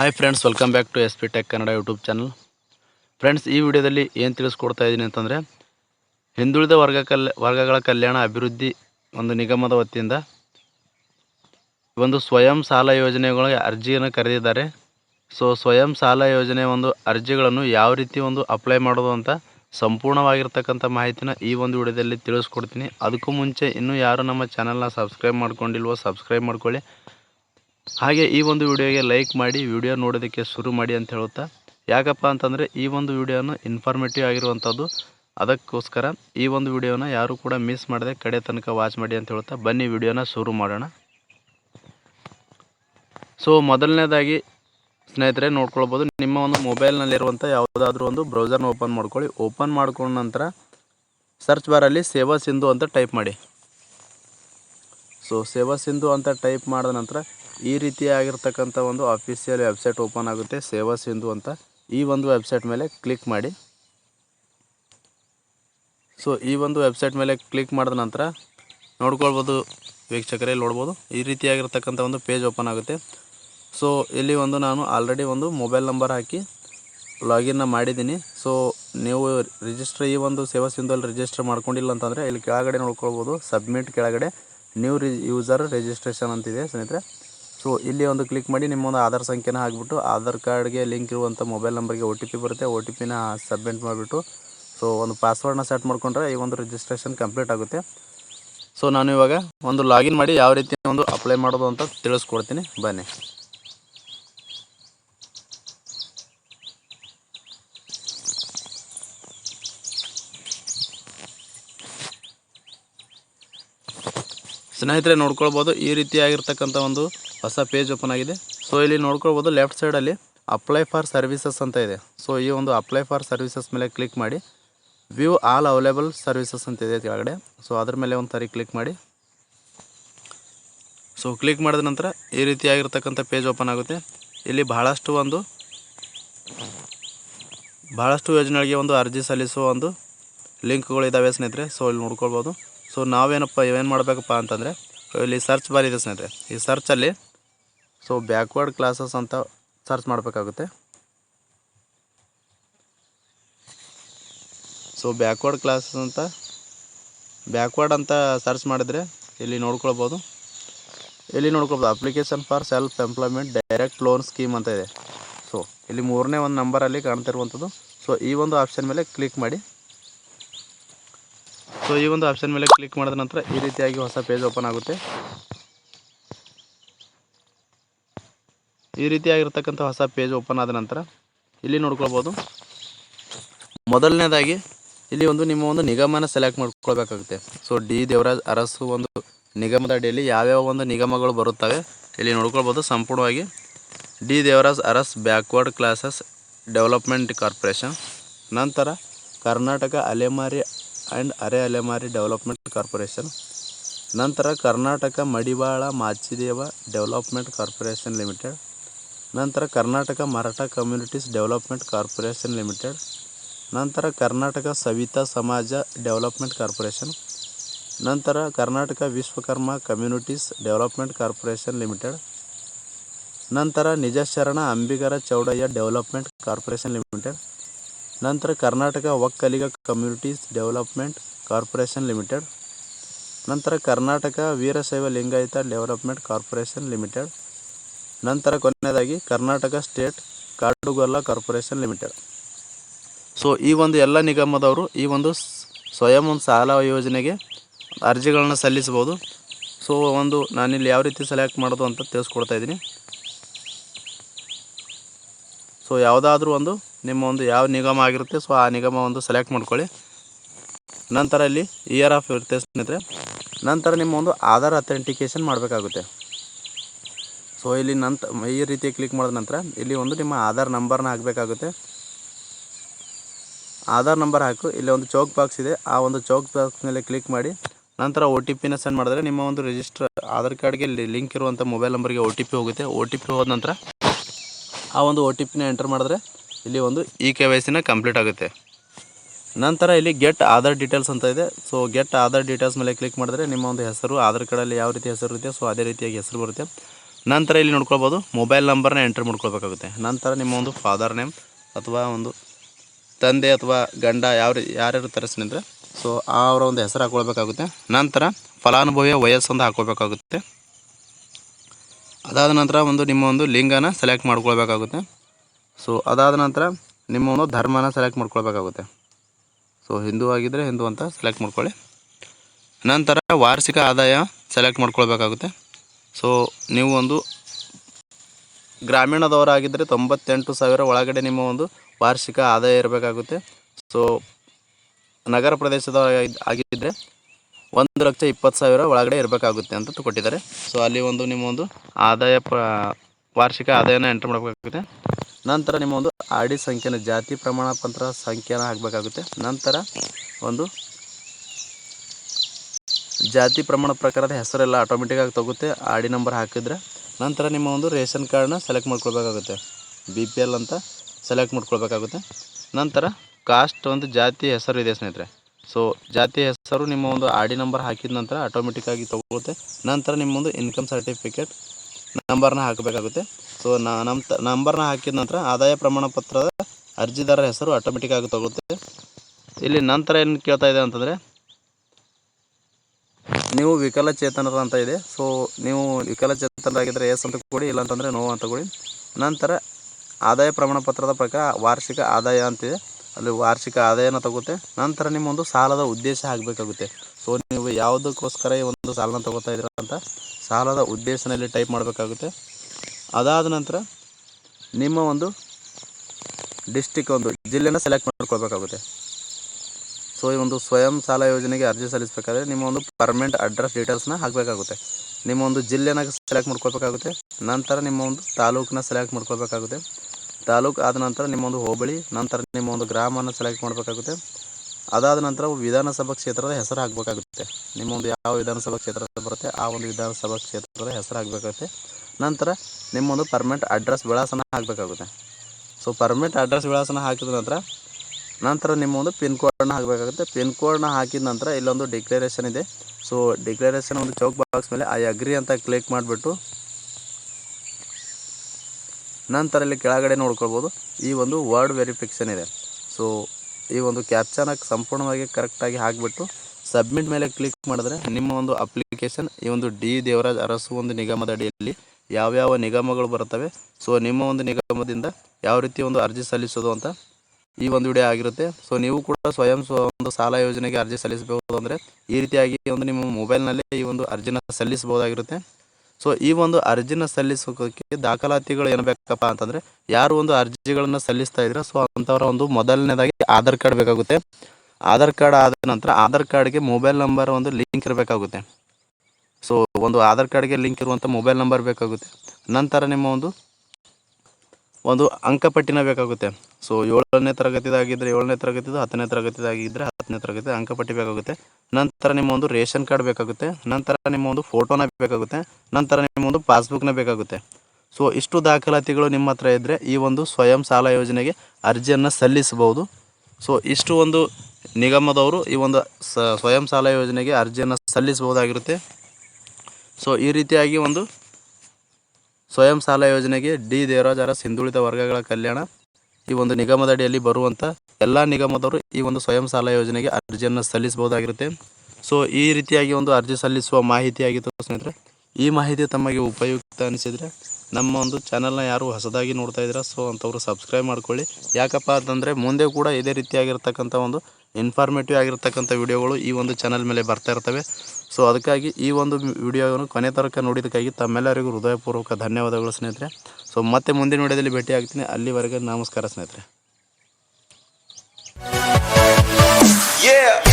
Hi friends welcome back to S P tech Kannada YouTube channel friends ಈ ವಿಡಿಯೋದಲ್ಲಿ ಏನು ತಿಳಿಸ್ಕೊಡ್ತಾ ಇದ್ದೀನಿ ಅಂತಂದರೆ, ಹಿಂದುಳಿದ ವರ್ಗ ಕಲ್, ವರ್ಗಗಳ ಕಲ್ಯಾಣ ಅಭಿವೃದ್ಧಿ ಒಂದು ನಿಗಮದ ವತಿಯಿಂದ ಒಂದು ಸ್ವಯಂ ಸಾಲ ಯೋಜನೆಗಳಿಗೆ ಅರ್ಜಿಯನ್ನು ಕರೆದಿದ್ದಾರೆ. ಸೊ ಸ್ವಯಂ ಸಾಲ ಯೋಜನೆ ಒಂದು ಅರ್ಜಿಗಳನ್ನು ಯಾವ ರೀತಿ ಒಂದು ಅಪ್ಲೈ ಮಾಡೋದು ಅಂತ ಸಂಪೂರ್ಣವಾಗಿರ್ತಕ್ಕಂಥ ಮಾಹಿತಿನ ಈ ಒಂದು ವಿಡಿಯೋದಲ್ಲಿ ತಿಳಿಸ್ಕೊಡ್ತೀನಿ. ಅದಕ್ಕೂ ಮುಂಚೆ ಇನ್ನೂ ಯಾರು ನಮ್ಮ ಚಾನಲ್ನ ಸಬ್ಸ್ಕ್ರೈಬ್ ಮಾಡ್ಕೊಂಡಿಲ್ವೋ ಸಬ್ಸ್ಕ್ರೈಬ್ ಮಾಡ್ಕೊಳ್ಳಿ. ಹಾಗೆ ಈ ಒಂದು ವಿಡಿಯೋಗೆ ಲೈಕ್ ಮಾಡಿ, ವಿಡಿಯೋ ನೋಡೋದಕ್ಕೆ ಶುರು ಮಾಡಿ ಅಂತ ಹೇಳುತ್ತಾ, ಯಾಕಪ್ಪ ಅಂತಂದರೆ ಈ ಒಂದು ವಿಡಿಯೋನ ಇನ್ಫಾರ್ಮೇಟಿವ್ ಆಗಿರುವಂಥದ್ದು. ಅದಕ್ಕೋಸ್ಕರ ಈ ಒಂದು ವಿಡಿಯೋನ ಯಾರು ಕೂಡ ಮಿಸ್ ಮಾಡದೆ ಕಡೆ ತನಕ ವಾಚ್ ಮಾಡಿ ಅಂತ ಹೇಳುತ್ತಾ, ಬನ್ನಿ ವಿಡಿಯೋನ ಶುರು ಮಾಡೋಣ. ಸೊ ಮೊದಲನೇದಾಗಿ ಸ್ನೇಹಿತರೆ ನೋಡ್ಕೊಳ್ಬೋದು, ನಿಮ್ಮ ಒಂದು ಮೊಬೈಲ್ನಲ್ಲಿರುವಂಥ ಯಾವುದಾದ್ರೂ ಒಂದು ಬ್ರೌಸರ್ನ ಓಪನ್ ಮಾಡ್ಕೊಳ್ಳಿ. ಓಪನ್ ಮಾಡ್ಕೊಂಡ ನಂತರ ಸರ್ಚ್ ಬಾರಲ್ಲಿ ಸೇವಾ ಸಿಂಧು ಅಂತ ಟೈಪ್ ಮಾಡಿ. ಸೊ ಸೇವಾ ಸಿಂಧು ಅಂತ ಟೈಪ್ ಮಾಡಿದ ನಂತರ ಈ ರೀತಿಯಾಗಿರ್ತಕ್ಕಂಥ ಒಂದು ಅಫಿಷಿಯಲ್ ವೆಬ್ಸೈಟ್ ಓಪನ್ ಆಗುತ್ತೆ, ಸೇವಾ ಸಿಂಧು ಅಂತ. ಈ ಒಂದು ವೆಬ್ಸೈಟ್ ಮೇಲೆ ಕ್ಲಿಕ್ ಮಾಡಿ. ಸೊ ಈ ಒಂದು ವೆಬ್ಸೈಟ್ ಮೇಲೆ ಕ್ಲಿಕ್ ಮಾಡಿದ ನಂತರ ನೋಡ್ಕೊಳ್ಬೋದು ವೀಕ್ಷಕರೇ, ನೋಡ್ಬೋದು. ಈ ರೀತಿಯಾಗಿರ್ತಕ್ಕಂಥ ಒಂದು ಪೇಜ್ ಓಪನ್ ಆಗುತ್ತೆ. ಸೊ ಇಲ್ಲಿ ಒಂದು ನಾನು ಆಲ್ರೆಡಿ ಒಂದು ಮೊಬೈಲ್ ನಂಬರ್ ಹಾಕಿ ಲಾಗಿನ್ನ ಮಾಡಿದ್ದೀನಿ. ಸೊ ನೀವು ರಿಜಿಸ್ಟರ್ ಈ ಒಂದು ಸೇವಾ ಸಿಂಧುವಲ್ಲಿ ರಿಜಿಸ್ಟರ್ ಮಾಡ್ಕೊಂಡಿಲ್ಲ ಅಂತಂದರೆ ಇಲ್ಲಿ ಕೆಳಗಡೆ ನೋಡ್ಕೊಳ್ಬೋದು ಸಬ್ಮಿಟ್ ಕೆಳಗಡೆ. ನ್ಯೂ ರಿ ಯೂಸರ್ ರಿಜಿಸ್ಟ್ರೇಷನ್ ಅಂತಿದೆ ಸ್ನೇಹಿತರೆ. ಸೊ ಇಲ್ಲಿ ಒಂದು ಕ್ಲಿಕ್ ಮಾಡಿ ನಿಮ್ಮ ಒಂದು ಆಧಾರ್ ಸಂಖ್ಯೆನ ಹಾಕ್ಬಿಟ್ಟು ಆಧಾರ್ ಕಾರ್ಡ್ಗೆ ಲಿಂಕ್ ಇರುವಂಥ ಮೊಬೈಲ್ ನಂಬರ್ಗೆ ಒ ಟಿ ಪಿ ಬರುತ್ತೆ. ಒ ಟಿ ಪಿನ ಸಬ್ಮಿಟ್ ಮಾಡಿಬಿಟ್ಟು ಸೊ ಒಂದು ಪಾಸ್ವರ್ಡ್ನ ಸೆಟ್ ಮಾಡಿಕೊಂಡ್ರೆ ಈ ಒಂದು ರಿಜಿಸ್ಟ್ರೇಷನ್ ಕಂಪ್ಲೀಟ್ ಆಗುತ್ತೆ. ಸೊ ನಾನು ಇವಾಗ ಒಂದು ಲಾಗಿನ್ ಮಾಡಿ ಯಾವ ರೀತಿ ಒಂದು ಅಪ್ಲೈ ಮಾಡೋದು ಅಂತ ತಿಳಿಸ್ಕೊಡ್ತೀನಿ. ಬನ್ನಿ. ಸ್ನೇಹಿತರೆ, ನೋಡ್ಕೊಳ್ಬೋದು ಈ ರೀತಿಯಾಗಿರ್ತಕ್ಕಂಥ ಒಂದು ಹೊಸ ಪೇಜ್ ಓಪನ್ ಆಗಿದೆ. ಸೊ ಇಲ್ಲಿ ನೋಡ್ಕೊಳ್ಬೋದು ಲೆಫ್ಟ್ ಸೈಡಲ್ಲಿ ಅಪ್ಲೈ ಫಾರ್ ಸರ್ವಿಸಸ್ ಅಂತ ಇದೆ. ಸೊ ಈ ಒಂದು ಅಪ್ಲೈ ಫಾರ್ ಸರ್ವಿಸಸ್ ಮೇಲೆ ಕ್ಲಿಕ್ ಮಾಡಿ. ವ್ಯೂ ಆಲ್ ಅವೈಲೇಬಲ್ ಸರ್ವಿಸಸ್ ಅಂತ ಇದೆ ಕೆಳಗಡೆ. ಸೊ ಅದ್ರ ಮೇಲೆ ಒಂದು ಸಾರಿ ಕ್ಲಿಕ್ ಮಾಡಿ. ಸೊ ಕ್ಲಿಕ್ ಮಾಡಿದ ನಂತರ ಈ ರೀತಿಯಾಗಿರ್ತಕ್ಕಂಥ ಪೇಜ್ ಓಪನ್ ಆಗುತ್ತೆ. ಇಲ್ಲಿ ಬಹಳಷ್ಟು ಒಂದು ಭಾಳಷ್ಟು ಯೋಜನೆಗಳಿಗೆ ಒಂದು ಅರ್ಜಿ ಸಲ್ಲಿಸುವ ಒಂದು ಲಿಂಕ್ಗಳು ಇದ್ದಾವೆ ಸ್ನೇಹಿತರೆ. ಸೊ ಇಲ್ಲಿ ನೋಡ್ಕೊಳ್ಬೋದು. ಸೊ ನಾವೇನಪ್ಪ ಏನು ಮಾಡಬೇಕಪ್ಪ ಅಂತಂದರೆ, ಇಲ್ಲಿ ಸರ್ಚ್ ಬಾರ್ ಇದೆ ಸ್ನೇಹಿತರೆ. ಈ ಸರ್ಚಲ್ಲಿ ಸೊ ಬ್ಯಾಕ್ವರ್ಡ್ ಕ್ಲಾಸಸ್ ಅಂತ ಸರ್ಚ್ ಮಾಡಬೇಕಾಗುತ್ತೆ. ಸೊ ಬ್ಯಾಕ್ವರ್ಡ್ ಕ್ಲಾಸಸ್ ಅಂತ ಬ್ಯಾಕ್ವರ್ಡ್ ಅಂತ ಸರ್ಚ್ ಮಾಡಿದರೆ ಇಲ್ಲಿ ನೋಡ್ಕೊಳ್ಬೋದು. ಇಲ್ಲಿ ನೋಡ್ಕೊಳ್ಬೋದು application for self employment direct loan scheme ಅಂತ ಇದೆ. ಸೊ ಇಲ್ಲಿ ಮೂರನೇ ಒಂದು ನಂಬರಲ್ಲಿ ಕಾಣ್ತಿರುವಂಥದ್ದು. ಸೊ ಈ ಒಂದು ಆಪ್ಷನ್ ಮೇಲೆ ಕ್ಲಿಕ್ ಮಾಡಿ. ಸೊ ಈ ಒಂದು ಆಪ್ಷನ್ ಮೇಲೆ ಕ್ಲಿಕ್ ಮಾಡಿದ ನಂತರ ಈ ರೀತಿಯಾಗಿ ಹೊಸ ಪೇಜ್ ಓಪನ್ ಆಗುತ್ತೆ. ಈ ರೀತಿಯಾಗಿರ್ತಕ್ಕಂಥ ಹೊಸ ಪೇಜ್ ಓಪನ್ ಆದ ನಂತರ ಇಲ್ಲಿ ನೋಡ್ಕೊಳ್ಬೋದು. ಮೊದಲನೇದಾಗಿ ಇಲ್ಲಿ ಒಂದು ನಿಮ್ಮ ಒಂದು ನಿಗಮನ ಸೆಲೆಕ್ಟ್ ಮಾಡ್ಕೊಳ್ಬೇಕಾಗುತ್ತೆ. ಸೊ ಡಿ ದೇವರಾಜ್ ಅರಸು ಒಂದು ನಿಗಮದ ಅಡಿಯಲ್ಲಿ ಯಾವ್ಯಾವ ಒಂದು ನಿಗಮಗಳು ಬರುತ್ತವೆ ಇಲ್ಲಿ ನೋಡ್ಕೊಳ್ಬೋದು. ಸಂಪೂರ್ಣವಾಗಿ D Devaraj Aras backward classes development corporation ನಂತರ ಕರ್ನಾಟಕ ಅಲೆಮಾರಿ ಆ್ಯಂಡ್ ಅರೆ ಅಲೆಮಾರಿ ಡೆವಲಪ್ಮೆಂಟ್ ಕಾರ್ಪೊರೇಷನ್ ನಂತರ Karnataka Madivala Machideva development corporation limited ನಂತರ Karnataka Maratha communities development corporation limited, ನಂತರ ಕರ್ನಾಟಕ ಸವಿತಾ ಸಮಾಜ ಡೆವಲಪ್ಮೆಂಟ್ ಕಾರ್ಪೊರೇಷನ್, ನಂತರ Karnataka Vishwakarma communities development corporation limited, ನಂತರ Nijasharana Ambigara Chowdaiah development corporation limited, ನಂತರ Karnataka Okkaliga communities development corporation limited, ನಂತರ Karnataka Veerashaiva Lingayat development corporation limited ನಂತರ ಕೊನೆಯದಾಗಿ Karnataka state Kadugolla corporation limited. So ಈ ಒಂದು ಎಲ್ಲ ನಿಗಮದವರು ಈ ಒಂದು ಸ್ವಯಂ ಒಂದು ಸಾಲ ಯೋಜನೆಗೆ ಅರ್ಜಿಗಳನ್ನ ಸಲ್ಲಿಸ್ಬೋದು ಸೊ ಒಂದು ನಾನಿಲ್ಲಿ ಯಾವ ರೀತಿ ಸೆಲೆಕ್ಟ್ ಮಾಡೋದು ಅಂತ ತಿಳಿಸ್ಕೊಡ್ತಾ ಇದ್ದೀನಿ. ಸೊ ಯಾವುದಾದ್ರೂ ಒಂದು ನಿಮ್ಮ ಒಂದು ಯಾವ ನಿಗಮ ಆಗಿರುತ್ತೆ ಸೊ ಆ ನಿಗಮ ಒಂದು ಸೆಲೆಕ್ಟ್ ಮಾಡ್ಕೊಳ್ಳಿ. ನಂತರ ಇಲ್ಲಿ ಇಯರ್ ಆಫ್ ಇರುತ್ತೆ ಸ್ನೇಹಿತರೆ ನಂತರ ನಿಮ್ಮ ಒಂದು ಆಧಾರ್ ಅಥೆಂಟಿಕೇಶನ್ ಮಾಡಬೇಕಾಗುತ್ತೆ. ಸೊ ಇಲ್ಲಿ ನಂತ ಈ ರೀತಿ ಕ್ಲಿಕ್ ಮಾಡಿದ ನಂತರ ಇಲ್ಲಿ ಒಂದು ನಿಮ್ಮ ಆಧಾರ್ ನಂಬರ್ನ ಹಾಕಬೇಕಾಗುತ್ತೆ. ಆಧಾರ್ ನಂಬರ್ ಹಾಕು. ಇಲ್ಲಿ ಒಂದು ಚೌಕ್ ಬಾಕ್ಸ್ ಇದೆ. ಆ ಒಂದು ಚೌಕ್ ಬಾಕ್ಸ್ ಮೇಲೆ ಕ್ಲಿಕ್ ಮಾಡಿ, ನಂತರ ಒ ಟಿ ಪಿನ ಸೆಂಡ್ ಮಾಡಿದ್ರೆ ನಿಮ್ಮ ಒಂದು ರಿಜಿಸ್ಟರ್ ಆಧಾರ್ ಕಾರ್ಡ್ಗೆ ಲಿಂಕ್ ಇರುವಂಥ ಮೊಬೈಲ್ ನಂಬರ್ಗೆ ಒ ಟಿ ಪಿ ಹೋಗುತ್ತೆ. ಒ ಟಿ ಪಿ ಹೋದ ನಂತರ ಆ ಒಂದು ಒ ಟಿ ಪಿನ ಎಂಟರ್ ಮಾಡಿದ್ರೆ ಇಲ್ಲಿ ಒಂದು ಇ ಕೆ ವೈ ಸಿನ ಕಂಪ್ಲೀಟ್ ಆಗುತ್ತೆ. ನಂತರ ಇಲ್ಲಿ ಗೆಟ್ ಆಧಾರ್ ಡೀಟೇಲ್ಸ್ ಅಂತ ಇದೆ. ಸೊ ಗೆಟ್ ಆಧಾರ್ ಡೀಟೇಲ್ಸ್ ಮೇಲೆ ಕ್ಲಿಕ್ ಮಾಡಿದ್ರೆ ನಿಮ್ಮ ಒಂದು ಹೆಸರು, ಆಧಾರ್ ಕಾರ್ಡಲ್ಲಿ ಯಾವ ರೀತಿ ಹೆಸರು ಇರುತ್ತೆ ಸೊ ಅದೇ ರೀತಿಯಾಗಿ ಹೆಸರು ಬರುತ್ತೆ. ನಂತರ ಇಲ್ಲಿ ನೋಡ್ಕೊಳ್ಬೋದು? ಮೊಬೈಲ್ ನಂಬರ್ನ ಎಂಟ್ರಿ ಮಾಡ್ಕೊಳ್ಬೇಕಾಗುತ್ತೆ. ನಂತರ ನಿಮ್ಮ ಒಂದು ಫಾದರ್ ನೇಮ್ ಅಥವಾ ಒಂದು ತಂದೆ ಅಥವಾ ಗಂಡ ಯಾವ ಯಾರ್ಯಾರು ತರಿಸ್ನಿದ್ರೆ ಸೊ ಅವರ ಒಂದು ಹೆಸರು ಹಾಕೊಳ್ಬೇಕಾಗುತ್ತೆ. ನಂತರ ಫಲಾನುಭವಿಯ ವಯಸ್ಸೊಂದು ಹಾಕೊಳ್ಬೇಕಾಗುತ್ತೆ. ಅದಾದ ನಂತರ ಒಂದು ನಿಮ್ಮ ಒಂದು ಲಿಂಗನ ಸೆಲೆಕ್ಟ್ ಮಾಡ್ಕೊಳ್ಬೇಕಾಗುತ್ತೆ. ಸೊ ಅದಾದ ನಂತರ ನಿಮ್ಮ ಒಂದು ಧರ್ಮನ ಸೆಲೆಕ್ಟ್ ಮಾಡ್ಕೊಳ್ಬೇಕಾಗುತ್ತೆ. ಸೊ ಹಿಂದೂ ಆಗಿದ್ದರೆ ಹಿಂದೂ ಅಂತ ಸೆಲೆಕ್ಟ್ ಮಾಡ್ಕೊಳ್ಳಿ. ನಂತರ ವಾರ್ಷಿಕ ಆದಾಯ ಸೆಲೆಕ್ಟ್ ಮಾಡ್ಕೊಳ್ಬೇಕಾಗುತ್ತೆ. ಸೊ ನೀವು ಒಂದು ಗ್ರಾಮೀಣದವರಾಗಿದ್ದರೆ ತೊಂಬತ್ತೆಂಟು ಸಾವಿರ ಒಳಗಡೆ ನಿಮ್ಮ ಒಂದು ವಾರ್ಷಿಕ ಆದಾಯ ಇರಬೇಕಾಗುತ್ತೆ. ಸೊ ನಗರ ಪ್ರದೇಶದವರ ಆಗಿದ್ದರೆ ಒಂದು ಲಕ್ಷ ಇಪ್ಪತ್ತು ಸಾವಿರ ಒಳಗಡೆ ಇರಬೇಕಾಗುತ್ತೆ ಅಂತ ಕೊಟ್ಟಿದ್ದಾರೆ. ಸೊ ಅಲ್ಲಿ ಒಂದು ನಿಮ್ಮ ಒಂದು ಆದಾಯ ಪ ವಾರ್ಷಿಕ ಆದಾಯನ ಎಂಟ್ರ್ ಮಾಡಬೇಕಾಗುತ್ತೆ. ನಂತರ ನಿಮ್ಮ ಒಂದು ಆರ್ ಡಿ ಸಂಖ್ಯೆನ ಜಾತಿ ಪ್ರಮಾಣ ಪತ್ರ ಸಂಖ್ಯೆನ ಹಾಕಬೇಕಾಗುತ್ತೆ. ನಂತರ ಒಂದು ಜಾತಿ ಪ್ರಮಾಣ ಪ್ರಕಾರದ ಹೆಸರೆಲ್ಲ ಆಟೋಮೆಟಿಕ್ಕಾಗಿ ತಗುತ್ತೆ ಆರ್ ಡಿ ನಂಬರ್ ಹಾಕಿದ್ರೆ ನಂತರ ನಿಮ್ಮ ಒಂದು ರೇಷನ್ ಕಾರ್ಡ್ನ ಸೆಲೆಕ್ಟ್ ಮಾಡ್ಕೊಳ್ಬೇಕಾಗುತ್ತೆ. ಬಿ ಪಿ ಎಲ್ ಅಂತ ಸೆಲೆಕ್ಟ್ ಮಾಡ್ಕೊಳ್ಬೇಕಾಗುತ್ತೆ. ನಂತರ ಕಾಸ್ಟ್ ಒಂದು ಜಾತಿ ಹೆಸರು ಇದೆ ಸ್ನೇಹಿತರೆ. ಸೊ ಜಾತಿ ಹೆಸರು ನಿಮ್ಮ ಒಂದು ಆರ್ ಡಿ ನಂಬರ್ ಹಾಕಿದ ನಂತರ ಆಟೋಮೆಟಿಕ್ಕಾಗಿ ತಗೊಳುತ್ತೆ ನಂತರ ನಿಮ್ಮ ಒಂದು ಇನ್ಕಮ್ ಸರ್ಟಿಫಿಕೇಟ್ ನಂಬರ್ನ ಹಾಕಬೇಕಾಗುತ್ತೆ. ಸೊ ನಮ್ಮ ನಂಬರ್ನ ಹಾಕಿದ ನಂತರ ಆದಾಯ ಪ್ರಮಾಣ ಪತ್ರದ ಅರ್ಜಿದಾರರ ಹೆಸರು ಆಟೋಮೆಟಿಕ್ಕಾಗಿ ತಗೊಳುತ್ತೆ ಇಲ್ಲಿ ನಂತರ ಏನು ಕೇಳ್ತಾ ಇದೆ ಅಂತಂದರೆ ನೀವು ವಿಕಲಚೇತನರು ಅಂತ ಇದೆ. ಸೊ ನೀವು ವಿಕಲಚೇತನರಾಗಿದ್ದರೆ ಎಸ್ ಅಂತ ಕೊಡಿ ಇಲ್ಲ ಅಂತಂದರೆ ನೋ ಅಂತ ಕೊಡಿ. ನಂತರ ಆದಾಯ ಪ್ರಮಾಣ ಪತ್ರದ ಪ್ರಕಾರ ವಾರ್ಷಿಕ ಆದಾಯ ಅಂತಿದೆ ಅಲ್ಲಿ ವಾರ್ಷಿಕ ಆದಾಯನ ತಗುತ್ತೆ ನಂತರ ನಿಮ್ಮ ಒಂದು ಸಾಲದ ಉದ್ದೇಶ ಆಗಬೇಕಾಗುತ್ತೆ. ಸೊ ನೀವು ಯಾವುದಕ್ಕೋಸ್ಕರ ಈ ಒಂದು ಸಾಲನ ತಗೋತಾ ಇದ್ದೀರಾ ಅಂತ ಸಾಲದ ಉದ್ದೇಶನಲ್ಲಿ ಟೈಪ್ ಮಾಡಬೇಕಾಗುತ್ತೆ. ಅದಾದ ನಂತರ ನಿಮ್ಮ ಒಂದು ಡಿಸ್ಟಿಕ್ ಒಂದು ಜಿಲ್ಲೆನ ಸೆಲೆಕ್ಟ್ ಮಾಡ್ಕೊಳ್ಬೇಕಾಗುತ್ತೆ. ಸೊ ಈ ಒಂದು ಸ್ವಯಂ ಸಾಲ ಯೋಜನೆಗೆ ಅರ್ಜಿ ಸಲ್ಲಿಸಬೇಕಾದ್ರೆ ನಿಮ್ಮ ಒಂದು ಪರ್ಮನೆಂಟ್ ಅಡ್ರೆಸ್ ಡೀಟೇಲ್ಸ್ನ ಹಾಕಬೇಕಾಗುತ್ತೆ. ನಿಮ್ಮ ಒಂದು ಜಿಲ್ಲೆನ ಸೆಲೆಕ್ಟ್ ಮಾಡ್ಕೋಬೇಕಾಗುತ್ತೆ ನಂತರ ನಿಮ್ಮ ಒಂದು ತಾಲೂಕನ್ನ ಸೆಲೆಕ್ಟ್ ಮಾಡ್ಕೋಬೇಕಾಗುತ್ತೆ ತಾಲೂಕು ಆದ ನಂತರ ನಿಮ್ಮ ಒಂದು ಹೋಬಳಿ, ನಂತರ ನಿಮ್ಮ ಒಂದು ಗ್ರಾಮನ ಸೆಲೆಕ್ಟ್ ಮಾಡಬೇಕಾಗುತ್ತೆ. ಅದಾದ ನಂತರ ವಿಧಾನಸಭಾ ಕ್ಷೇತ್ರದ ಹೆಸರು ಹಾಕಬೇಕಾಗುತ್ತೆ. ನಿಮ್ಮ ಒಂದು ಯಾವ ವಿಧಾನಸಭಾ ಕ್ಷೇತ್ರ ಬರುತ್ತೆ, ಆ ಒಂದು ವಿಧಾನಸಭಾ ಕ್ಷೇತ್ರದ ಹೆಸರು ಹಾಕಬೇಕಾಗುತ್ತೆ. ನಂತರ ನಿಮ್ಮ ಒಂದು ಪರ್ಮನೆಂಟ್ ಅಡ್ರೆಸ್ ವಿಳಾಸನ ಹಾಕಬೇಕಾಗುತ್ತೆ. ಸೊ ಪರ್ಮನೆಂಟ್ ಅಡ್ರೆಸ್ ವಿಳಾಸನ ಹಾಕಿದ ನಂತರ ನಂತರ ನಿಮ್ಮ ಒಂದು ಪಿನ್ ಕೋಡ್ನ ಹಾಕಬೇಕಾಗುತ್ತೆ. ಪಿನ್ ಕೋಡ್ನ ಹಾಕಿದ ನಂತರ ಇಲ್ಲೊಂದು ಡಿಕ್ಲರೇಷನ್ ಇದೆ. ಸೊ ಡಿಕ್ಲರೇಷನ್ ಒಂದು ಚೌಕ್ ಬಾಕ್ಸ್ ಮೇಲೆ ಐ ಅಗ್ರಿ ಅಂತ ಕ್ಲಿಕ್ ಮಾಡಿಬಿಟ್ಟು, ನಂತರ ಇಲ್ಲಿ ಕೆಳಗಡೆ ನೋಡ್ಕೊಳ್ಬೋದು. ಈ ಒಂದು ವರ್ಡ್ ವೆರಿಫಿಕೇಷನ್ ಇದೆ. ಸೊ ಈ ಒಂದು ಕ್ಯಾಪ್ಚನ ಸಂಪೂರ್ಣವಾಗಿ ಕರೆಕ್ಟಾಗಿ ಹಾಕಿಬಿಟ್ಟು ಸಬ್ಮಿಟ್ ಮೇಲೆ ಕ್ಲಿಕ್ ಮಾಡಿದ್ರೆ ನಿಮ್ಮ ಒಂದು ಅಪ್ಲಿಕೇಶನ್ ಈ ಒಂದು ಡಿ ದೇವರಾಜ್ ಅರಸು ಒಂದು ನಿಗಮದ ಅಡಿಯಲ್ಲಿ ಯಾವ್ಯಾವ ನಿಗಮಗಳು ಬರ್ತವೆ ಸೊ ನಿಮ್ಮ ಒಂದು ನಿಗಮದಿಂದ ಯಾವ ರೀತಿ ಒಂದು ಅರ್ಜಿ ಸಲ್ಲಿಸೋದು ಅಂತ ಈ ಒಂದು ವಿಡಿಯೋ ಆಗಿರುತ್ತೆ. ಸೊ ನೀವು ಕೂಡ ಸ್ವಯಂ ಸ್ವ ಒಂದು ಸಾಲ ಯೋಜನೆಗೆ ಅರ್ಜಿ ಸಲ್ಲಿಸಬಹುದು ಅಂದರೆ ಈ ರೀತಿಯಾಗಿ ಒಂದು ನಿಮ್ಮ ಮೊಬೈಲ್ನಲ್ಲಿ ಈ ಒಂದು ಅರ್ಜಿನ ಸಲ್ಲಿಸಬಹುದಾಗಿರುತ್ತೆ. ಸೊ ಈ ಒಂದು ಅರ್ಜಿನ ಸಲ್ಲಿಸೋದಕ್ಕೆ ದಾಖಲಾತಿಗಳು ಏನು ಬೇಕಪ್ಪ ಅಂತಂದರೆ ಯಾರು ಒಂದು ಅರ್ಜಿಗಳನ್ನು ಸಲ್ಲಿಸ್ತಾ ಇದ್ರೆ ಸೊ ಅಂಥವರ ಒಂದು ಮೊದಲನೇದಾಗಿ ಆಧಾರ್ ಕಾರ್ಡ್ ಬೇಕಾಗುತ್ತೆ. ಆಧಾರ್ ಕಾರ್ಡ್ ಆದ ನಂತರ ಆಧಾರ್ ಕಾರ್ಡ್ಗೆ ಮೊಬೈಲ್ ನಂಬರ್ ಒಂದು ಲಿಂಕ್ ಇರಬೇಕಾಗುತ್ತೆ. ಸೊ ಒಂದು ಆಧಾರ್ ಕಾರ್ಡ್ಗೆ ಲಿಂಕ್ ಇರುವಂಥ ಮೊಬೈಲ್ ನಂಬರ್ ಬೇಕಾಗುತ್ತೆ. ನಂತರ ನಿಮ್ಮ ಒಂದು ಒಂದು ಅಂಕಪಟ್ಟಿನ ಬೇಕಾಗುತ್ತೆ. ಸೊ ಏಳನೇ ತರಗತಿದಾಗಿದ್ದರೆ ಏಳನೇ ತರಗತಿದು, ಹತ್ತನೇ ತರಗತಿದಾಗಿದ್ದರೆ ಹತ್ತನೇ ತರಗತಿ ಅಂಕಪಟ್ಟಿ ಬೇಕಾಗುತ್ತೆ. ನಂತರ ನಿಮ್ಮ ಒಂದು ರೇಷನ್ ಕಾರ್ಡ್ ಬೇಕಾಗುತ್ತೆ. ನಂತರ ನಿಮ್ಮ ಒಂದು ಫೋಟೋನ ಬೇಕಾಗುತ್ತೆ. ನಂತರ ನಿಮ್ಮ ಒಂದು ಪಾಸ್ಬುಕ್ನ ಬೇಕಾಗುತ್ತೆ. ಸೊ ಇಷ್ಟು ದಾಖಲಾತಿಗಳು ನಿಮ್ಮ ಹತ್ರ ಇದ್ದರೆ ಈ ಒಂದು ಸ್ವಯಂ ಸಾಲ ಯೋಜನೆಗೆ ಅರ್ಜಿಯನ್ನು ಸಲ್ಲಿಸಬಹುದು. ಸೊ ಇಷ್ಟು ಒಂದು ನಿಗಮದವರು ಈ ಒಂದು ಸ್ವಯಂ ಸಾಲ ಯೋಜನೆಗೆ ಅರ್ಜಿಯನ್ನು ಸಲ್ಲಿಸಬಹುದಾಗಿರುತ್ತೆ. ಸೊ ಈ ರೀತಿಯಾಗಿ ಒಂದು ಸ್ವಯಂ ಸಾಲ ಯೋಜನೆಗೆ ಡಿ ದೇವರಾಜ್ ಹಿಂದುಳಿದ ವರ್ಗಗಳ ಕಲ್ಯಾಣ ಈ ಒಂದು ನಿಗಮದಡಿಯಲ್ಲಿ ಬರುವಂಥ ಎಲ್ಲ ನಿಗಮದವರು ಈ ಒಂದು ಸ್ವಯಂ ಸಾಲ ಯೋಜನೆಗೆ ಅರ್ಜಿಯನ್ನು ಸಲ್ಲಿಸಬಹುದಾಗಿರುತ್ತೆ. ಸೊ ಈ ರೀತಿಯಾಗಿ ಒಂದು ಅರ್ಜಿ ಸಲ್ಲಿಸುವ ಮಾಹಿತಿಯಾಗಿತ್ತು ಸ್ನೇಹಿತರೆ. ಈ ಮಾಹಿತಿ ತಮಗೆ ಉಪಯುಕ್ತ ಅನಿಸಿದರೆ ನಮ್ಮ ಒಂದು ಚಾನಲ್ನ ಯಾರು ಹೊಸದಾಗಿ ನೋಡ್ತಾ ಇದ್ದೀರಾ ಸೊ ಅಂಥವ್ರು ಸಬ್ಸ್ಕ್ರೈಬ್ ಮಾಡ್ಕೊಳ್ಳಿ. ಯಾಕಪ್ಪ ಅಂತಂದರೆ ಮುಂದೆ ಕೂಡ ಇದೇ ರೀತಿಯಾಗಿರ್ತಕ್ಕಂಥ ಒಂದು ಇನ್ಫಾರ್ಮೇಟಿವ್ ಆಗಿರ್ತಕ್ಕಂಥ ವಿಡಿಯೋಗಳು ಈ ಒಂದು ಚಾನಲ್ ಮೇಲೆ ಬರ್ತಾ ಇರ್ತವೆ. ಸೊ ಅದಕ್ಕಾಗಿ ಈ ಒಂದು ವಿಡಿಯೋವನ್ನು ಕೊನೆ ತರಕ ನೋಡಿದ್ದಕ್ಕಾಗಿ ತಮ್ಮೆಲ್ಲರಿಗೂ ಹೃದಯಪೂರ್ವಕ ಧನ್ಯವಾದಗಳು ಸ್ನೇಹಿತರೆ. ಸೊ ಮತ್ತೆ ಮುಂದಿನ ವಿಡಿಯೋದಲ್ಲಿ ಭೇಟಿ ಆಗ್ತೀನಿ. ಅಲ್ಲಿವರೆಗೆ ನಮಸ್ಕಾರ ಸ್ನೇಹಿತರೆ. Yeah.